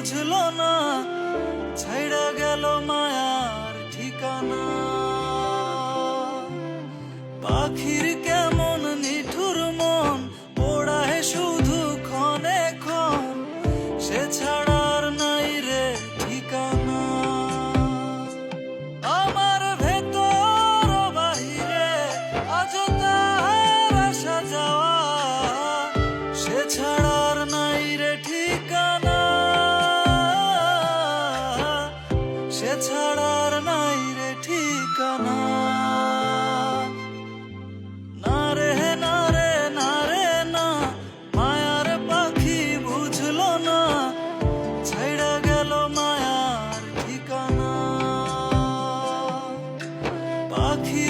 বুঝল না ছাইড়া গেল মায়ার ঠিকানা। পাখির সে ছাড়ার নাই রে ঠিকানা। না রে না মায়ার পাখি না। মায়ার ঠিকানা। পাখি